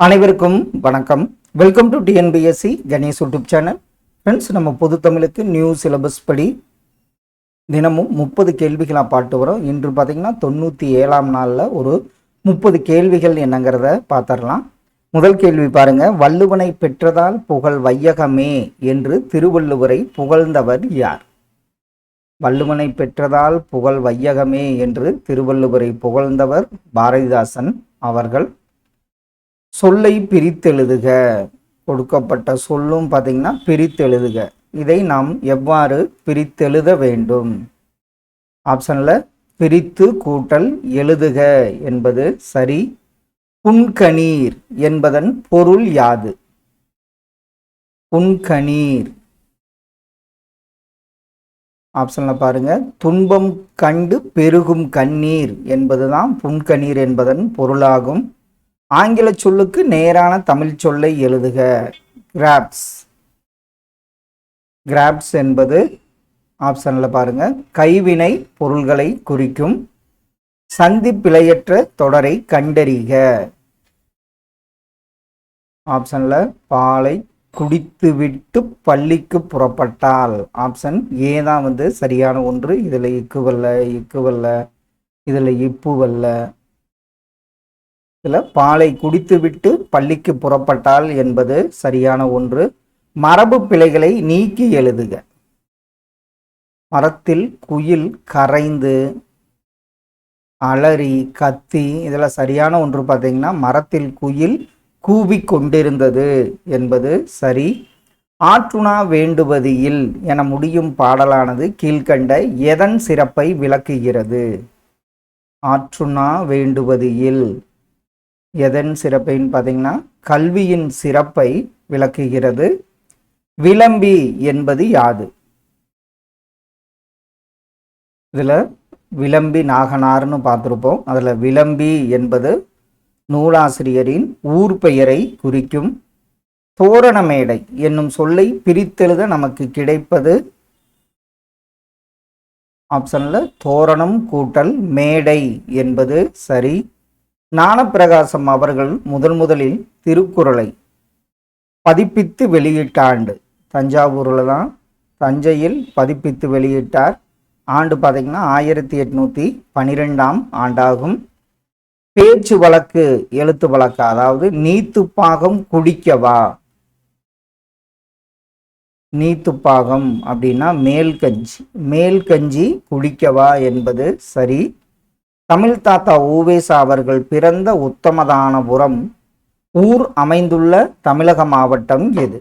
அனைவருக்கும் வணக்கம். Welcome to TNPSC Ganesh YouTube channel friends நம்ம பொது தமிழுக்கு நியூ சிலபஸ் படி தினமும் முப்பது கேள்விகளாக பாட்டு வரோம். இன்று பார்த்தீங்கன்னா தொண்ணூற்றி ஏழாம் நாளில் ஒரு முப்பது கேள்விகள் என்னங்கிறத பார்த்துடலாம் முதல் கேள்வி பாருங்க. வள்ளுவனை பெற்றதால் புகழ் வையகமே என்று திருவள்ளுவரை புகழ்ந்தவர் யார்? வள்ளுவனை பெற்றதால் புகழ் வையகமே என்று திருவள்ளுவரை புகழ்ந்தவர் பாரதிதாசன் அவர்கள். சொல்லை பிரித்தெழுதுக. கொடுக்கப்பட்ட சொல்லும் பார்த்தீங்கன்னா பிரித்தெழுதுக. இதை நாம் எவ்வாறு பிரித்தெழுத வேண்டும்? ஆப்ஷனில் பிரித்து கூட்டல் எழுதுக என்பது சரி. புன்கணீர் என்பதன் பொருள் யாது? புன்கணீர். ஆப்ஷனில் பாருங்க. துன்பம் கண்டு பெருகும் கண்ணீர் என்பதுதான் புன்கணீர் என்பதன் பொருளாகும். ஆங்கில சொல்லுக்கு நேரான தமிழ் சொல்லை எழுதுக. கிராப்ஸ் கிராப்ஸ் என்பது ஆப்ஷனில் பாருங்கள் கைவினை பொருள்களை குறிக்கும் சந்தி பிழையற்ற தொடரை கண்டறிக. ஆப்ஷனில் பாலை குடித்துவிட்டு பள்ளிக்கு புறப்பட்டால். ஆப்ஷன் ஏ தான் வந்து சரியான ஒன்று. இதில் இக்குவல்ல இக்குவல்ல இதில் இப்புவல்ல இதில் பாலை குடித்துவிட்டு பள்ளிக்கு புறப்பட்டால் என்பது சரியான ஒன்று. மரபு பிழைகளை நீக்கி எழுதுக. மரத்தில் குயில் கரைந்து அலறி கத்தி இதில் சரியான ஒன்று பார்த்தீங்கன்னா மரத்தில் குயில் கூவி கொண்டிருந்தது என்பது சரி. ஆற்றுணா வேண்டுவது இல் என முடியும் பாடலானது கீழ்கண்ட எதன் சிறப்பை விளக்குகிறது? ஆற்றுணா வேண்டுவது இல் எதன் சிறப்பைன்னு பார்த்தீங்கன்னா கல்வியின் சிறப்பை விளக்குகிறது. விளம்பி என்பது யாது? இதில் விளம்பி நாகனார்னு பார்த்துருப்போம். அதில் விளம்பி என்பது நூலாசிரியரின் ஊர் பெயரை குறிக்கும் தோரண மேடை என்னும் சொல்லை பிரித்தெழுத நமக்கு கிடைப்பது ஆப்ஷனில் தோரணம் கூட்டல் மேடை என்பது சரி ஞானப்பிரகாசம் அவர்கள் முதன் முதலில் திருக்குறளை பதிப்பித்து வெளியிட்ட ஆண்டு. தஞ்சாவூரில் தான் தஞ்சையில் பதிப்பித்து வெளியிட்டார். ஆண்டு பார்த்திங்கன்னா ஆயிரத்தி எட்நூற்றி பனிரெண்டாம் ஆண்டாகும். பேச்சு வழக்கு எழுத்து வழக்கு அதாவது நீத்துப்பாகம் குடிக்கவா? நீத்துப்பாகம் அப்படின்னா மேல் கஞ்சி. மேல் கஞ்சி குடிக்கவா என்பது சரி தமிழ் தாத்தா ஊவேசா அவர்கள் பிறந்த உத்தமதானபுரம் ஊர் அமைந்துள்ள தமிழக மாவட்டம் எது?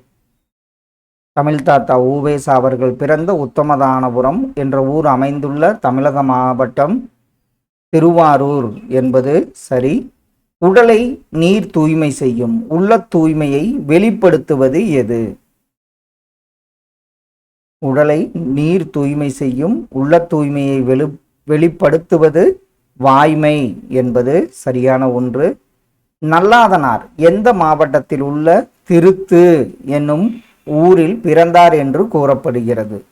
தமிழ் தாத்தா ஊவேசா அவர்கள் பிறந்த உத்தமதானபுரம் என்ற ஊர் அமைந்துள்ள தமிழக மாவட்டம் திருவாரூர் என்பது சரி. உடலை நீர் தூய்மை செய்யும் உள்ள தூய்மையை வெளிப்படுத்துவது எது? உடலை நீர் தூய்மை செய்யும் உள்ள தூய்மையை வெளி வெளிப்படுத்துவது வாய்மை என்பது சரியான ஒன்று. நல்லாதனார் எந்த மாவட்டத்தில் உள்ள திருத்து என்னும் ஊரில் பிறந்தார் என்று கூறப்படுகிறது.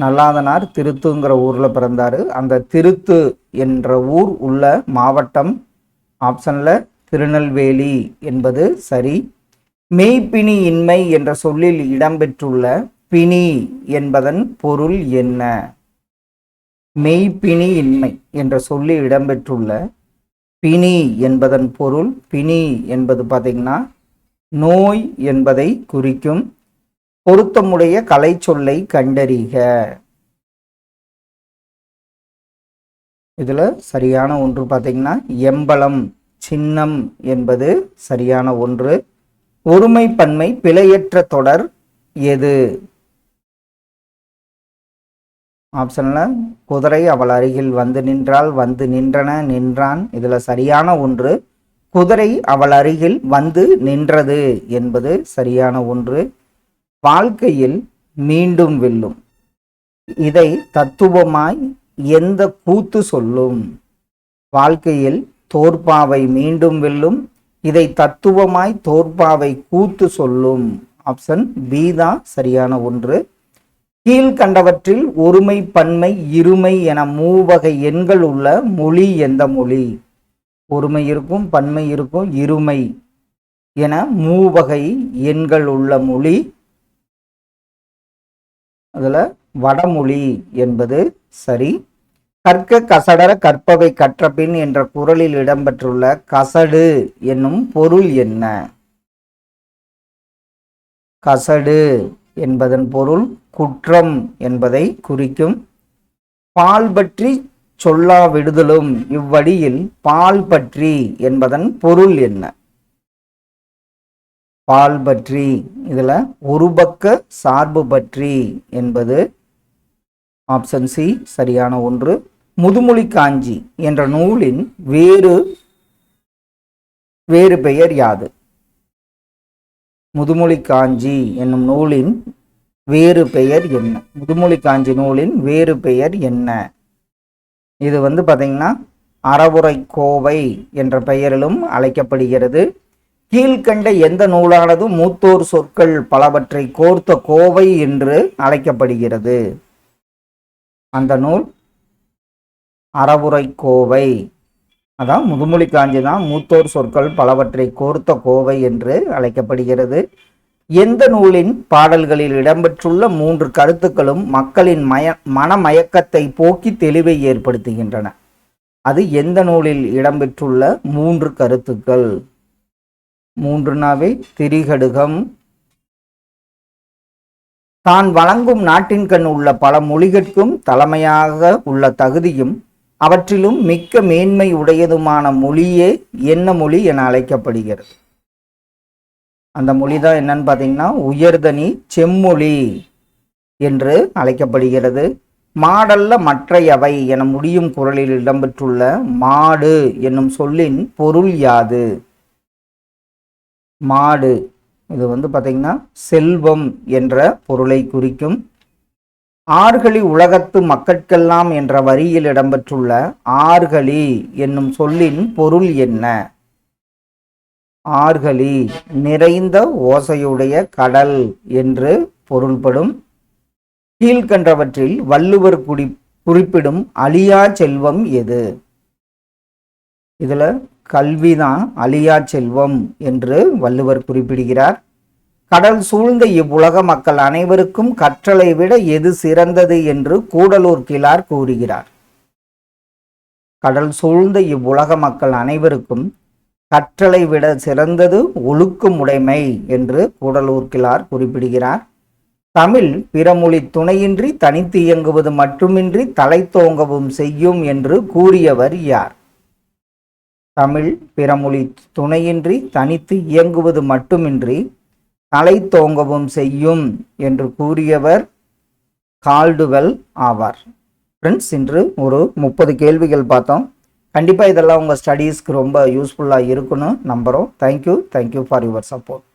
நல்லாதனார் திருத்துங்கிற ஊரில் பிறந்தார். அந்த திருத்து என்ற ஊர் உள்ள மாவட்டம் ஆப்ஷனில் திருநெல்வேலி என்பது சரி. மெய்ப்பிணி இன்மை என்ற சொல்லில் இடம்பெற்றுள்ள பிணி என்பதன் பொருள் என்ன? மெய்ப்பிணி இன்மை என்ற சொல்லி இடம்பெற்றுள்ள பிணி என்பதன் பொருள் பிணி என்பது பார்த்தீங்கன்னா நோய் என்பதை குறிக்கும் பொருத்தமுடைய கலை சொல்லை கண்டறிக. இதில் சரியான ஒன்று பார்த்தீங்கன்னா எம்பலம் சின்னம் என்பது சரியான ஒன்று. ஒருமை பன்மை பிழையற்ற தொடர் எது? ஆப்ஷனில் குதிரை அவள் அருகில் வந்து நின்றால் வந்து நின்றன நின்றான். இதில் சரியான ஒன்று குதிரை அவள் அருகில் வந்து நின்றது என்பது சரியான ஒன்று. வாழ்க்கையில் மீண்டும் வெல்லும். இதை தத்துவமாய் எந்த கூத்து சொல்லும்? வாழ்க்கையில் தோற்பாவை மீண்டும் வெல்லும். இதை தத்துவமாய் தோற்பாவை கூத்து சொல்லும். ஆப்ஷன் பி தான் சரியான ஒன்று. கீழ்கண்டவற்றில் ஒருமை பன்மை இருமை என மூவகை எண்கள் உள்ள மொழி எந்த மொழி? ஒருமை இருக்கும் பன்மை இருக்கும் இருமை என மூவகை எண்கள் உள்ள மொழி. அதில் வடமொழி என்பது சரி. கற்க கசடர கற்பவை கற்றபின் என்ற குரலில் இடம்பெற்றுள்ள கசடு என்னும் பொருள் என்ன? கசடு. என்பதன் பொருள் குற்றம் என்பதை குறிக்கும். பால் பற்றி சொல்லா விடுதலும் இவ்வடியில் பால் பற்றி என்பதன் பொருள் என்ன? பால் பற்றி இதில் ஒரு பக்க சார்பு பற்றி என்பது ஆப்ஷன் சி சரியான ஒன்று. முதுமொழி காஞ்சி என்ற நூலின் வேறு வேறு பெயர் யாது? முதுமொழி காஞ்சி என்னும் நூலின் வேறு பெயர் என்ன? முதுமொழி காஞ்சி நூலின் வேறு பெயர் என்ன? இது வந்து பார்த்தீங்கன்னா அறவுரை கோவை என்ற பெயரிலும் அழைக்கப்படுகிறது. கீழ்கண்ட எந்த நூலானது மூத்தோர் சொற்கள் பலவற்றை கோர்த்த கோவை என்று அழைக்கப்படுகிறது. அந்த நூல் அறவுரை கோவை அதான் முதுமொழி காஞ்சி தான் மூத்தோர் சொற்கள் பலவற்றை கோர்த்த கோவை என்று அழைக்கப்படுகிறது. எந்த நூலின் பாடல்களில் இடம்பெற்றுள்ள மூன்று கருத்துக்களும் மக்களின் மய மனமயக்கத்தை போக்கி தெளிவை ஏற்படுத்துகின்றன. அது எந்த நூலில் இடம்பெற்றுள்ள மூன்று கருத்துக்கள்? மூன்றுனாவே திரிகடுகம். தான் வழங்கும் நாட்டின் கண் உள்ள பல மொழிகட்கும் தலைமையாக உள்ள தகுதியும் அவற்றிலும் மிக்க மேன்மை உடையதுமான மொழியே என்ன மொழி என அழைக்கப்படுகிறது. அந்த மொழி தான் என்னன்னு பார்த்தீங்கன்னா உயர்தனி செம்மொழி என்று அழைக்கப்படுகிறது. மாடல்ல மற்றையவை என முடியும் குரலில் இடம்பெற்றுள்ள மாடு என்னும் சொல்லின் பொருள் யாது? மாடு. இது வந்து பார்த்தீங்கன்னா செல்வம் என்ற பொருளை குறிக்கும் ஆர்களி உலகத்து மக்கட்கெல்லாம் என்ற வரியில் இடம்பெற்றுள்ள ஆர்களி என்னும் சொல்லின் பொருள் என்ன? ஆர்கழி நிறைந்த ஓசையுடைய கடல் என்று பொருள்படும். கீழ்கண்டவற்றில் வள்ளுவர் குடி குறிப்பிடும் அழியா செல்வம் எது? இதில் கல்விதான் அழியா செல்வம் என்று வள்ளுவர் குறிப்பிடுகிறார். கடல் சூழ்ந்த இவ்வுலக மக்கள் அனைவருக்கும் கற்றலை விட எது சிறந்தது என்று கூடலூர் கிளார் கூறுகிறார். கடல் சூழ்ந்த இவ்வுலக மக்கள் அனைவருக்கும் கற்றலை விட சிறந்தது ஒழுக்கமுடைமை உடைமை என்று கூடலூர் கிளார் குறிப்பிடுகிறார். தமிழ் பிறமொழி துணையின்றி தனித்து இயங்குவது மட்டுமின்றி தலைத்தோங்கவும் செய்யும் என்று கூறியவர் யார்? தமிழ் பிறமொழி துணையின்றி தனித்து இயங்குவது மட்டுமின்றி தலை தோங்கவும் செய்யும் என்று கூறியவர் கால்டுவெல் ஆவார். ஃப்ரெண்ட்ஸ் இன்று ஒரு முப்பது கேள்விகள் பார்த்தோம். கண்டிப்பாக இதெல்லாம் உங்கள் ஸ்டடீஸ்க்கு ரொம்ப யூஸ்ஃபுல்லாக இருக்குன்னு நம்புகிறோம் thank you thank you for your support